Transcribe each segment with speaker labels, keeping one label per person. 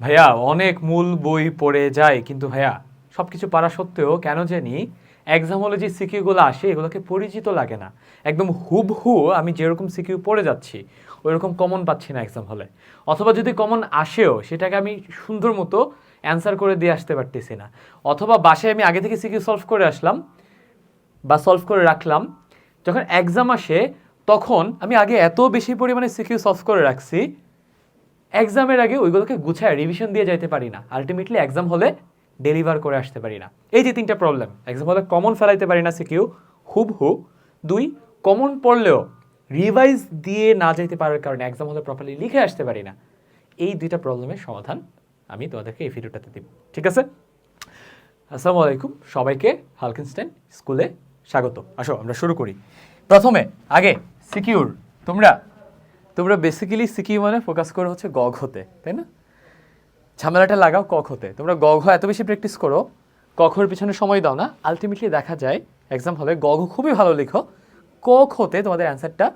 Speaker 1: ভাইয়া, অনেক মূল বই পড়ে যায় কিন্তু ভাইয়া সব কিছু পারা সত্ত্বেও কেন জানি এক্সাম হলে যে সিকিউগুলো আসে, এগুলোকে পরিচিত লাগে না। একদম হুবহু আমি যেরকম সিকিউ পড়ে যাচ্ছি, ওইরকম কমন পাচ্ছি না এক্সাম হলে অথবা যদি কমন আসেও, সেটাকে আমি সুন্দর মতো অ্যান্সার করে দিয়ে আসতে পারতেছি না। অথবা বাসায় আমি আগে থেকে সিকিউ সলভ করে আসলাম, বা সলভ করে রাখলাম, যখন এক্সাম আসে, তখন আমি আগে এত বেশি পরিমাণে সিকিউ সলভ করে রাখছি এক্সামের আগে ওইগুলোকে গুছায় রিভিশন দিয়ে যাইতে পারি না। আলটিমেটলি এক্সাম হলে ডেলিভার করে আসতে পারি না। এই যে তিনটা প্রবলেম এক্সাম হলে কমন ফেলাইতে পারি না সিকিউ হুব হু দুই কমন পড়লেও রিভাইজ দিয়ে না যাইতে পারার কারণে এক্সাম হলে প্রপারলি লিখে আসতে পারি না। এই দুইটা প্রবলেমের সমাধান আমি তোমাদেরকে এই ভিডিওটাতে দিব। ঠিক আছে? আসসালামু আলাইকুম, সবাইকে হালকিনস্টাইন স্কুলে স্বাগত। আসো, আমরা শুরু করি। প্রথমে, আগে সিকিউর তোমরা তোমরা বেসিক্যালি সিকিউ মানে ফোকাস করো হচ্ছে গগ হতে, তাই না? ঝামেলাটা লাগাও কক হতে। তোমরা গঘ এত বেশি প্র্যাকটিস করো, কখর পিছনে সময় দাও না। আলটিমেটলি দেখা যায় এক্সাম হলে গঘ খুবই ভালো লিখো, কক হতে তোমাদের অ্যান্সারটা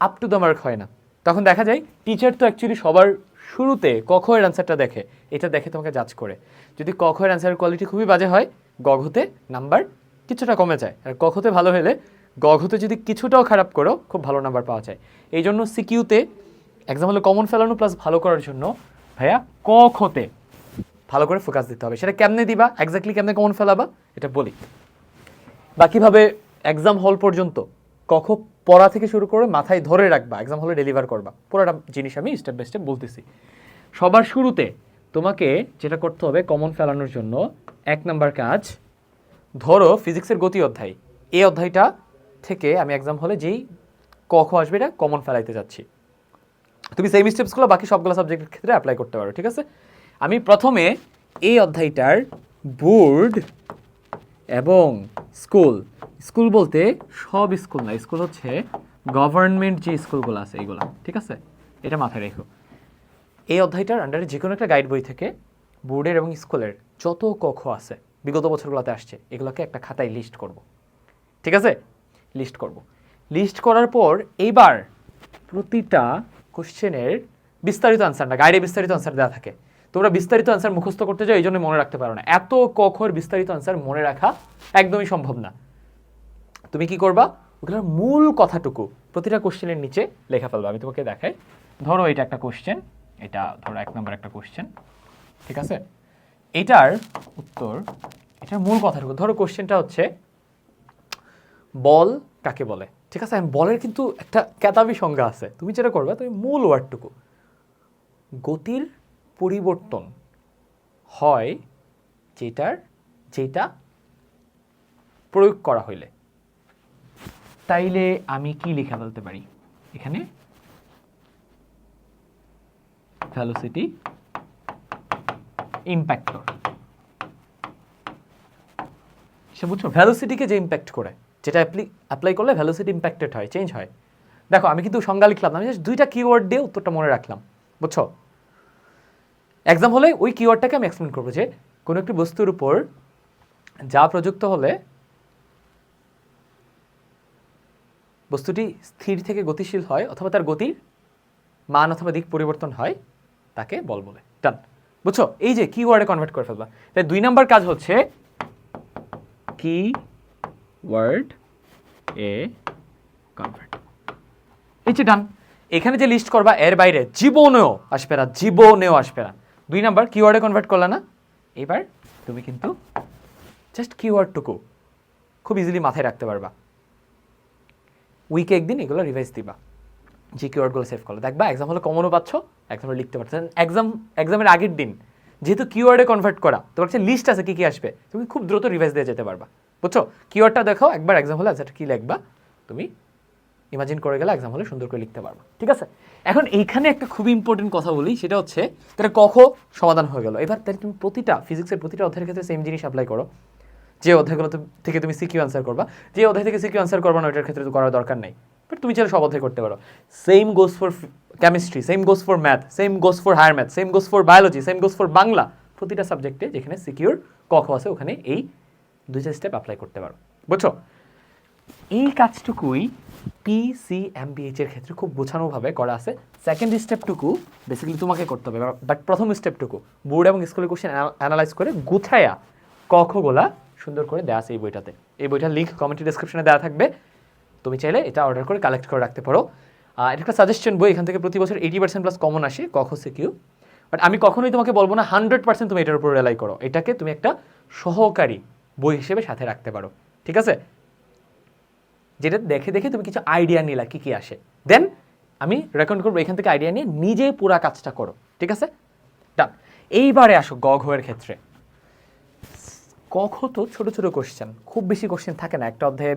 Speaker 1: আপ টু দ্য মার্ক হয় না। তখন দেখা যায় টিচার তো অ্যাকচুয়ালি সবার শুরুতে কখ এর অ্যান্সারটা দেখে, এটা দেখে তোমাকে জাজ করে। যদি কখ এর অ্যান্সারের কোয়ালিটি খুবই বাজে হয় গঘতে নাম্বার কিছুটা কমে যায়। আর কখতে ভালো হলে গঘতে যদি কিছুটাও খারাপ করো, খুব ভালো নাম্বার পাওয়া যায়। এই জন্য সিকিউতে এক্সাম হলে কমন ফেলানো প্লাস ভালো করার জন্য ভাইয়া কখতে ভালো করে ফোকাস দিতে হবে। সেটা কেমনে দিবা? এক্স্যাক্টলি কেমনে কমন ফেলাবা? এটা বলি। বাকিভাবে এক্সাম হল পর্যন্ত কখ পড়া থেকে শুরু করে মাথায় ধরে রাখবা এক্সাম হলে ডেলিভার করবা। পুরোটা জিনিস আমি স্টেপ বাই স্টেপ বলতেছি। সবার শুরুতে তোমাকে যেটা করতে হবে কমন ফেলানোর জন্য, এক নাম্বার কাজ ধরো ফিজিক্সের গতি অধ্যায়। এই অধ্যায়টা থেকে আমি এক্সাম হলে যেই কখ আসবে এটা কমন ফেলাইতে যাচ্ছি। তুমি সেম স্টেপসগুলো বাকি সবগুলো সাবজেক্টের ক্ষেত্রে অ্যাপ্লাই করতে পারো, ঠিক আছে? আমি প্রথমে এই অধ্যায়টার বোর্ড এবং স্কুল স্কুল বলতে সব স্কুল না স্কুল হচ্ছে গভর্নমেন্ট যে স্কুলগুলো আছে এইগুলো, ঠিক আছে? এটা মাথায় রেখো। এই অধ্যায়টার আন্ডারে যে কোনো একটা গাইড বই থেকে বোর্ডের এবং স্কুলের যত কক্ষ আছে, বিগত বছরগুলোতে আসছে, এগুলোকে একটা খাতায় লিস্ট করব, ঠিক আছে? লিস্ট করব। লিস্ট করার পর এইবার প্রতিটা কোশ্চেনের বিস্তারিত আনসার গাইডে বিস্তারিত আনসার দেওয়া থাকে। তোমরা বিস্তারিত আনসার মুখস্থ করতে যাও এই জন্য মনে রাখতে পারো না। এত কখর বিস্তারিত আনসার মনে রাখা একদমই সম্ভব না। তুমি কি করবা? ওগুলোর মূল কথাটুকু প্রতিটা কোশ্চেনের নিচে লেখা ফেলবা। আমি তোমাকে দেখাই। ধরো এটা একটা কোশ্চেন এটা ধরো এক নম্বর একটা কোশ্চেন ঠিক আছে? এটার উত্তর, এটার মূল কথাটুকু। ধরো কোশ্চেনটা হচ্ছে বল কাকে বলে? ঠিক আছে বলের কিন্তু একটা ক্যাতাবি সংজ্ঞা আছে। তুমি যেটা করবে, তুমি মূল ওয়ার্ডটুকু। গতির পরিবর্তন হয় যেটার, যেটা প্রয়োগ করা হইলে। তাইলে আমি কি লেখা ফেলতে পারি? এখানে ভ্যালোসিটি ইম্প্যাক্টর সে বুঝছ? ভ্যালোসিটিকে যে ইম্প্যাক্ট করে? যেটা অ্যাপ্লাই করলে ভ্যালোসিটি ইম্প্যাক্টেড হয় চেঞ্জ হয়। দেখো, আমি কিন্তু সংজ্ঞা লিখলাম আমি দুইটা কিওয়ার্ড দিয়ে উত্তরটা মনে রাখলাম, বুঝছ? এক্সাম হলে ওই কিওয়ার্ডটাকে আমি এক্সপ্লেন করব যে, কোনো একটি বস্তুর উপর যা প্রযুক্ত হলে বস্তুটি স্থির থেকে গতিশীল হয় অথবা তার গতির মান অথবা দিক পরিবর্তন হয়, তাকে বল বলে। ডান বুঝছ? এই যে কিওয়ার্ডে কনভার্ট করে ফেলবা। তাই দুই নাম্বার কাজ হচ্ছে কি ওয়ার্ড এ কনভার্ট এই ডান এখানে যে লিস্ট করবা, এর বাইরে জীবনেও আসবে না, জীবনেও আসবে না। দুই নাম্বার কিওয়ার্ডে কনভার্ট করলা না? এবার তুমি কিন্তু জাস্ট কিওয়ার্ডটুকু খুব ইজিলি মাথায় রাখতে পারবা। উইকে একদিন এগুলো রিভাইজ দিবা। যে কিওয়ার্ডগুলো সেভ করল। দেখবা এক্সাম হলে কমনও পাচ্ছ এক্সাম লিখতে পারছ। এক্সাম এক্সামের আগের দিন যেহেতু কিওয়ার্ডে কনভার্ট করা, তোমার কাছে লিস্ট আছে কি কি আসবে, তুমি খুব দ্রুত রিভাইজ দিয়ে যেতে পারবা। বুঝছ? কিওয়ার্ডটা দেখো একবার এক্সাম হলে আনসারটা কি লিখবা? তুমি ইমাজিন করে গেলে এক্সাম হলে সুন্দর করে লিখতে পারবা, ঠিক আছে? এখন এইখানে একটা খুবই ইম্পর্টেন্ট কথা বলি, সেটা হচ্ছে তাহলে কখ সমাধান হয়ে গেল। এবার তাহলে তুমি প্রতিটা ফিজিক্সের প্রতিটা অধ্যায়ের ক্ষেত্রে সেম জিনিস অ্যাপ্লাই করো। যে অধ্যায়গুলো থেকে তুমি সিকিউ আনসার করবা, যে অধ্যায় থেকে সিকিউ আনসার করবা না, ওইটার ক্ষেত্রে তো করার দরকার নেই। বাট তুমি চাইলে সব অধ্যায় করতে পারো। Same goes for chemistry same goes for math same goes for higher math same goes for biology same goes for Bangla, প্রতিটা সাবজেক্টে যেখানে সিকিউর কখ আছে, ওখানে এই দুইটা স্টেপ অ্যাপ্লাই করতে পারো। বুঝছ? এই কাজটুকুই পিসিএমবিএইচ এর ক্ষেত্রে খুব গোছানোভাবে করা আছে। সেকেন্ড স্টেপটুকু বেসিক্যালি তোমাকে করতে হবে। বাট প্রথম স্টেপটুকু বোর্ড এবং স্কুলের কোশ্চেন অ্যানালাইজ করে গুছায়া কখগুলা সুন্দর করে দেওয়া আছে এই বইটাতে। এই বইটার লিঙ্ক কমেন্ট ডিসক্রিপশনে দেওয়া থাকবে। তুমি চাইলে এটা অর্ডার করে কালেক্ট করে রাখতে পারো। এটা একটা সাজেশন বই, এখান থেকে প্রতি বছর এইটি পার্সেন্ট প্লাস কমন আসে কখ সিকিউ বাট আমি কখনোই তোমাকে বলব না হান্ড্রেড পার্সেন্ট তুমি এটার উপর রেলাই করো। এটাকে তুমি একটা সহকারী বই হিসেবে সাথে রাখতে পারো, ঠিক আছে? যেটা দেখে দেখে তুমি কিছু আইডিয়া নিলা কি কি আসে। দেন আমি রেকমেন্ড করব এখান থেকে আইডিয়া নিয়ে নিজে পুরা কাজটা করো, ঠিক আছে? ডান এইবারে আসো গ ঘয়ের ক্ষেত্রে। কখ তো ছোট ছোট কোশ্চেন খুব বেশি কোশ্চেন থাকে না। একটা অধ্যায়ে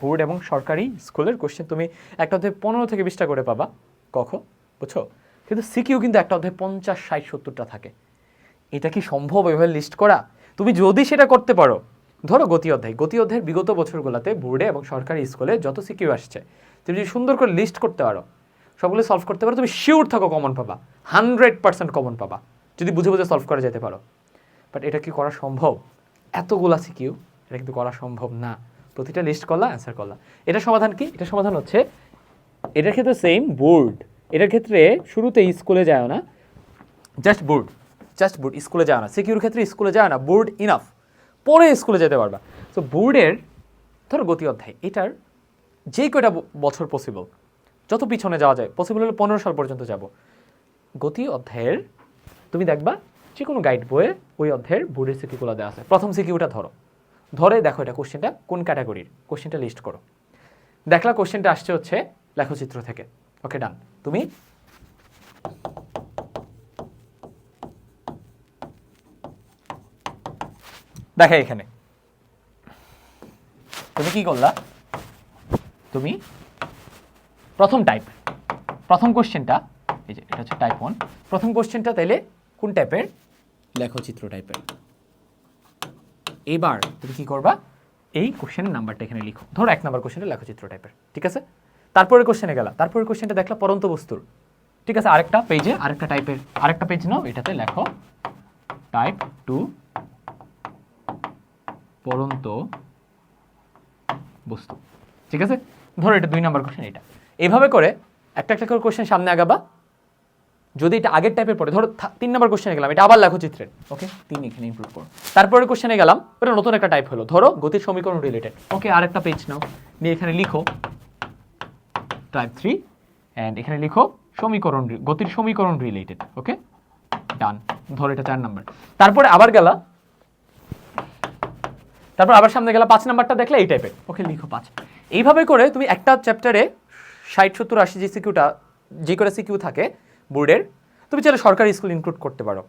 Speaker 1: বোর্ড এবং সরকারি স্কুলের কোশ্চেন তুমি একটা অধ্যায়ে পনেরো থেকে বিশটা করে পাবা কখ বুঝছ? কিন্তু সিকিউ কিন্তু একটা অধ্যায়ে পঞ্চাশ, ষাট, সত্তরটা থাকে। এটা কি সম্ভব এভাবে লিস্ট করা? তুমি যদি সেটা করতে পারো, ধরো গতি অধ্যায়। গতি অধ্যায়ের বিগত বছরগুলোতে বোর্ডে এবং সরকারি স্কুলে যত সিকিউ আসছে, তুমি যদি সুন্দর করে লিস্ট করতে পারো, সবগুলো সলভ করতে পারো, তুমি শিওর থাকো কমন পাবা। হান্ড্রেড পার্সেন্ট কমন পাবা, যদি বুঝে বুঝে সলভ করা যেতে পারো। বাট এটা কি করা সম্ভব? এতগুলা সিকিউ, এটা কিন্তু করা সম্ভব না। প্রতিটা লিস্ট করলা অ্যান্সার করলা। এটা সমাধান কি? এটা সমাধান হচ্ছে, এটার ক্ষেত্রে সেম বোর্ড এটার ক্ষেত্রে শুরুতে স্কুলে যায় না জাস্ট বোর্ড জাস্ট বোর্ড, স্কুলে যায় না। সিকিউর ক্ষেত্রে স্কুলে যায় না, বোর্ড ইনাফ পরে স্কুলে যেতে পারবা। তো বোর্ডের, ধরো গতি অধ্যায়, এটার যে কয়টা বছর পসিবল যত পিছনে যাওয়া যায় পসিবল হলে পনেরো সাল পর্যন্ত যাব। গতি অধ্যায়ের, তুমি দেখবা যে কোনো গাইড বইয়ে ওই অধ্যায়ের বোর্ডের সিকিউগুলো দেওয়া আছে। প্রথম সিকিউটা ধরো। ধরে দেখো এটা কোশ্চেনটা কোন ক্যাটাগরির কোশ্চেনটা লিস্ট করো। দেখলা কোশ্চেনটা আসছে হচ্ছে লেখচিত্র থেকে। ওকে ডান তুমি দেখা এখানে। তুমি কি করলা? তুমি প্রথম টাইপ প্রথম কোশ্চেনটা এই যে এটা হচ্ছে টাইপ ওয়ান প্রথম কোশ্চেনটা তাইলে কোন টাইপের লেখচিত্র টাইপের এবার তুমি কি করবা? এই কোশ্চেনের নাম্বারটা এখানে লিখো। ধরো এক নাম্বার কোশ্চেনটা লেখচিত্র টাইপের ঠিক আছে? তারপরে কোশ্চেনে গেলা। তারপরে কোশ্চেনটা দেখলা পরন্ত বস্তুর। ঠিক আছে? আরেকটা পেজে আরেকটা টাইপের আরেকটা পেজ নাও, এটাতে লেখো টাইপ টু পরন্ত বস্তু। ঠিক আছে? ধরো এটা দুই নাম্বার কোশ্চেন এটা এইভাবে করে একটা একটা করে কোশ্চেন সামনে আগাবা। যদি এটা আগের টাইপের পড়ে, ধরো তিন নাম্বার কোশ্চেনে গেলাম, এটা আবার লেখো চিত্রের ওকে তিন এখানে ইনক্লুড করো। তারপরে কোশ্চেনে গেলাম ওটা নতুন একটা টাইপ হলো। ধরো গতির সমীকরণ রিলেটেড ওকে আর একটা পেজ নাও। নিয়ে এখানে লিখো। টাইপ থ্রি অ্যান্ড এখানে লিখো, সমীকরণ গতির সমীকরণ রিলেটেড ওকে ডান ধরো এটা চার নাম্বার। তারপরে আবার গেলা তারপর আবার সামনে গেলা পাঁচ নাম্বারটা দেখলে এই টাইপের ওকে লিখো পাঁচ। এইভাবে করে তুমি একটা চ্যাপ্টারে ষাট সত্তর আশি যে সিকিউটা যে করে সিকিউ থাকে বোর্ডের তুমি চাইলে সরকারি স্কুল ইনক্লুড করতে পারো।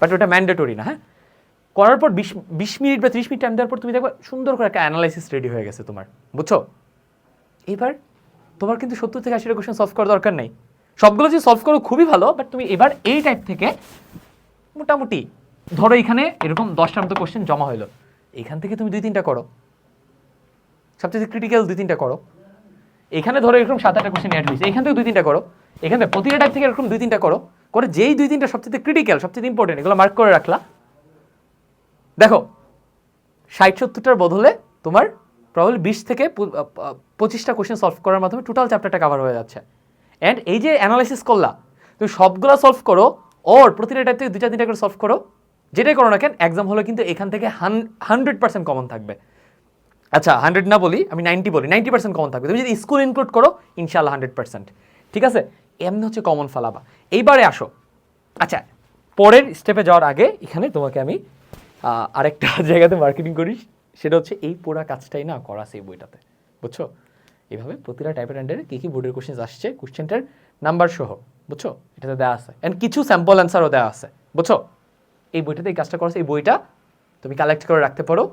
Speaker 1: বাট ওটা ম্যান্ডেটরি না হ্যাঁ? করার পর বিশ বিশ মিনিট বা ত্রিশ মিনিট টাইম দেওয়ার পর তুমি দেখবে সুন্দর করে একটা অ্যানালাইসিস রেডি হয়ে গেছে তোমার বুঝছ? এবার তোমার কিন্তু সত্তর থেকে আশিটা কোশ্চেন সলভ করার দরকার নেই। সবগুলো যে সলভ করো খুবই ভালো বাট তুমি এবার এই টাইপ থেকে মোটামুটি ধরো এখানে এরকম দশটার মতো কোশ্চেন জমা হলো। এখান থেকে তুমি দুই তিনটা করো। সবচেয়ে ক্রিটিক্যাল দুই তিনটা করো। এখানে ধরো এরকম সাত আটটা কোশ্চেন অ্যাড হয়েছে। এখান থেকে দুই তিনটা করো। এখান প্রতিটা টাইপ থেকে এরকম দুই তিনটা করো। করে যেই দুই তিনটা সবচেয়ে ক্রিটিক্যাল সবচেয়ে ইম্পর্টেন্ট এগুলো মার্ক করে রাখলা। দেখো, ষাট সত্তরটার বদলে তোমার প্রবলি বিশ থেকে পঁচিশটা কোশ্চেন সলভ করার মাধ্যমে টোটাল চ্যাপ্টারটা কভার হয়ে যাচ্ছে। অ্যান্ড এই যে অ্যানালাইসিস করলা, তুমি সবগুলো সলভ করো ওর প্রতিটা টাইপ থেকে দুইটা তিনটা করে সলভ করো যেটাই করো না কেন এক্সাম হলে কিন্তু এখান থেকে হান্ড্রেড পার্সেন্ট কমন থাকবে। আচ্ছা হান্ড্রেড না বলি, আমি নাইনটি বলি নাইনটি পার্সেন্ট কমন থাকবে। তুমি যদি স্কুল ইনক্লুড করো ইনশাল্লাহ হান্ড্রেড পার্সেন্ট ঠিক আছে? এমনি হচ্ছে কমন ফালাবা। এইবারে আসো। আচ্ছা পরের স্টেপে যাওয়ার আগে এখানে তোমাকে আমি আরেকটা জায়গাতে মার্কেটিং করি। সেটা হচ্ছে এই পুরা কাজটাই না করা সেই বইটাতে। বুঝছ? এইভাবে প্রতিটা টাইপের আন্ডারে কী কী বোর্ডের কোশ্চেন আসছে কোশ্চেনটার নাম্বার সহ। বুঝছ? এটাতে দেওয়া আছে। অ্যান্ড কিছু স্যাম্পল অ্যান্সারও দেওয়া আছে। বুঝছ? এই বইটাতে এই কাজটা করা এই বইটা তুমি কালেক্ট করে রাখতে পারো।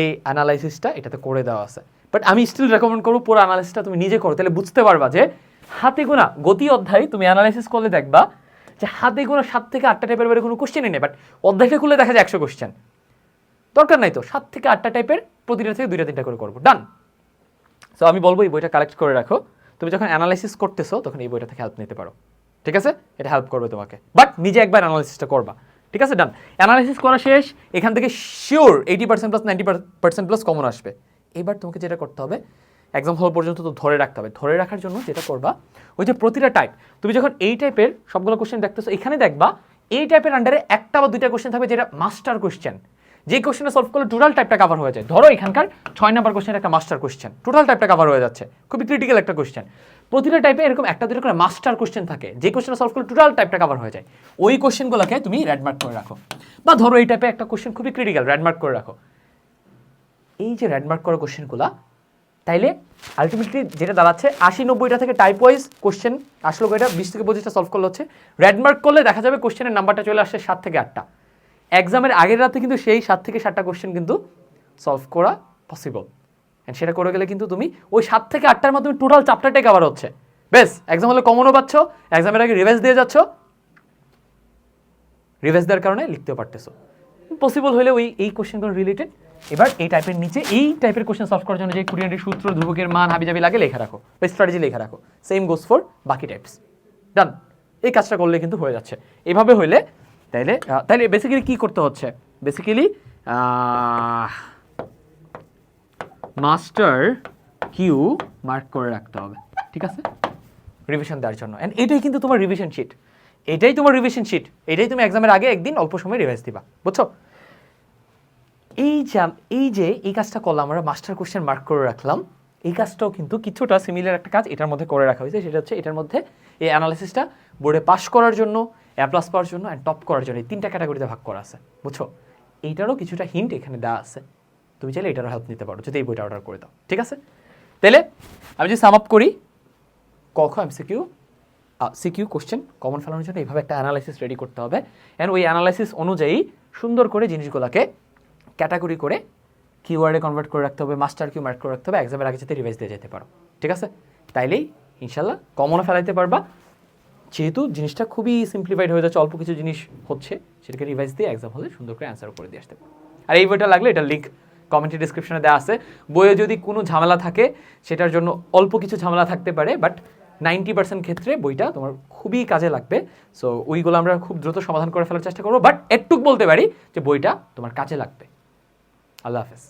Speaker 1: এই অ্যানালাইসিসটা এটাতে করে দেওয়া আছে। বাট আমি স্টিল রেকমেন্ড করব পুরো অ্যানালাইসিসটা তুমি নিজে করো, তাহলে বুঝতে পারবা যে হাতে গোনা, গতি অধ্যায় তুমি অ্যানালাইসিস করলে দেখবা যে হাতে গোনা সাত থেকে আটটা টাইপের বাইরে কোনো কোশ্চেনই নেই বাট অধ্যায়টা খুলে দেখা যায় একশো কোশ্চেন দরকার নাই তো, সাত থেকে আটটা টাইপের প্রতিটা থেকে দুইটা তিনটা করে করব। ডান সো আমি বলব এই বইটা কালেক্ট করে রাখো। তুমি যখন অ্যানালাইসিস করতেছো, তখন এই বইটা থেকে হেল্প নিতে পারো। ঠিক আছে? এটা হেল্প করবে তোমাকে। বাট নিজে একবার অ্যানালাইসিসটা করবা। ঠিক আছে ডান অ্যানালাইসিস করা শেষ, এখান থেকে sure eighty percent plus ninety percent plus common আসবে। এবার তোমাকে যেটা করতে হবে এক্সাম হল পর্যন্ত তো ধরে রাখতে হবে। ধরে রাখার জন্য যেটা করবা, ওই যে প্রতিটা টাইপ তুমি যখন এই টাইপের সবগুলো কোশ্চেন দেখতেছো, এখানে দেখবা, এই টাইপের আন্ডারে একটা বা দুইটা কোশ্চেন থাকবে যেটা মাস্টার কোশ্চেন যে কোশ্চেনটা সলভ করলে টোটাল টাইপটা কভার হয়ে যায়। ধরো এখানকার ছয় নাম্বার কোশ্চেন একটা মাস্টার কোশ্চেন টোটাল টাইপটা কভার হয়ে যাচ্ছে। খুবই ক্রিটিক্যাল একটা কোশ্চেন প্রতিটা টাইপে এরকম একটা, দুটো করে মাস্টার কোশ্চেন থাকে। যে কোশ্চেন সলভ করলে টোটাল টাইপটা কভার হয়ে যায়। ওই কোশ্চেনগুলোকে তুমি র্যাডমার্ক করে রাখো। বা ধরো এই টাইপে একটা কোশ্চেন খুবই ক্রিটিক্যাল র্যাডমার্ক করে রাখো। এই যে র্যাডমার্ক করা কোশ্চেনগুলো তাইলে আলটিমেটলি যেটা দাঁড়াচ্ছে, আশি নব্বইটা থেকে টাইপ ওয়াইজ কোশ্চেন আসলো কয়টা? বিশ থেকে পঁচিশটা সলভ করলে হচ্ছে। র্যাডমার্ক করলে দেখা যাবে কোশ্চেনের নাম্বারটা চলে আসছে সাত থেকে আটটা। এক্সামের আগের রাতে কিন্তু সেই সাত থেকে সাতটা কোশ্চেন কিন্তু সলভ করা পসিবল অ্যান্ড সেটা করে গেলে কিন্তু তুমি ওই সাত থেকে আটটার মাধ্যমে টোটাল চ্যাপ্টারটাই কভার হচ্ছে। বেশ এক্সাম হলে কমনও পাচ্ছ এক্সামের আগে রিভাইজ দিয়ে যাচ্ছ। রিভাইজ দেওয়ার কারণে লিখতেও পারতেছো। পসিবল হলে ওই, এই কোশ্চেনগুলো রিলেটেড এবার এই টাইপের নিচে এই টাইপের কোশ্চেন সলভ করার জন্য যে কুড়িয়ানের সূত্র, ধ্রুবকের মান, হাবিজাবি লাগে, লেখা রাখো। বা স্ট্র্যাটেজি লেখা রাখো। সেম গোস ফর বাকি টাইপস ডান এই কাজটা করলে কিন্তু হয়ে যাচ্ছে। এভাবে হইলে তাইলে তাইলে বেসিক্যালি কি করতে হচ্ছে? বেসিক্যালি মাস্টার কিউ মার্ক করে রাখতে হবে, ঠিক আছে? রিভিশন দেওয়ার জন্য। অ্যান্ড এটাই কিন্তু তোমার রিভিশন শিট এটাই তোমার রিভিশন শিট এটাই তুমি এক্সামের আগে একদিন অল্প সময় রিভাইজ দিবা, বুঝছ? এই যে এই যে এই কাজটা করলাম, আমরা মাস্টার কোশ্চেন মার্ক করে রাখলাম, এই কাজটাও কিন্তু কিছুটা সিমিলার একটা কাজ এটার মধ্যে করে রাখা হয়েছে। সেটা হচ্ছে এটার মধ্যে এই অ্যানালিসিসটা বোর্ডে পাস করার জন্য অ্যাপ্লাস প্লাস পাওয়ার জন্য অ্যান্ড টপ করার জন্য এই তিনটা ক্যাটাগরিতে ভাগ করা আছে, বুঝছ? এইটারও কিছুটা হিন্ট এখানে দেওয়া আছে। তুমি চাইলে এটারও হেল্প নিতে পারো, যদি এই বইটা অর্ডার করে দাও, ঠিক আছে? তাহলে আমি যদি সাম আপ করি কখ এমসিকিউ সিকিউ কোশ্চেন কমন ফেলানোর জন্য এইভাবে একটা অ্যানালাইসিস রেডি করতে হবে। অ্যান্ড ওই অ্যানালাইসিস অনুযায়ী সুন্দর করে জিনিসগুলোকে ক্যাটাগরি করে কিওয়ার্ডে কনভার্ট করে রাখতে হবে মাস্টার কিউ মার্ক করে রাখতে হবে এক্সামের আগে যাতে রিভাইজ দিয়ে যেতে পারো, ঠিক আছে? তাইলেই ইনশাল্লাহ কমনও ফেলাইতে পারবা যেহেতু জিনিসটা খুবই সিম্পলিফাইড হয়ে যাচ্ছে, অল্প কিছু জিনিস হচ্ছে, সেটাকে রিভাইজ দিয়ে এক্সাম হলে সুন্দর করে অ্যান্সার করে দিয়ে আসতে পারো। আর এই বইটা লাগলে এটা লিঙ্ক কমেন্টের ডিসক্রিপশনে দেওয়া আছে। বইয়ে যদি কোনো ঝামেলা থাকে, সেটার জন্য অল্প কিছু ঝামেলা থাকতে পারে বাট নাইনটি পার্সেন্ট ক্ষেত্রে বইটা তোমার খুবই কাজে লাগবে। সো ওইগুলো আমরা খুব দ্রুত সমাধান করে ফেলার চেষ্টা করব বাট একটুক বলতে পারি যে বইটা তোমার কাজে লাগবে। আল্লাহ হাফেজ।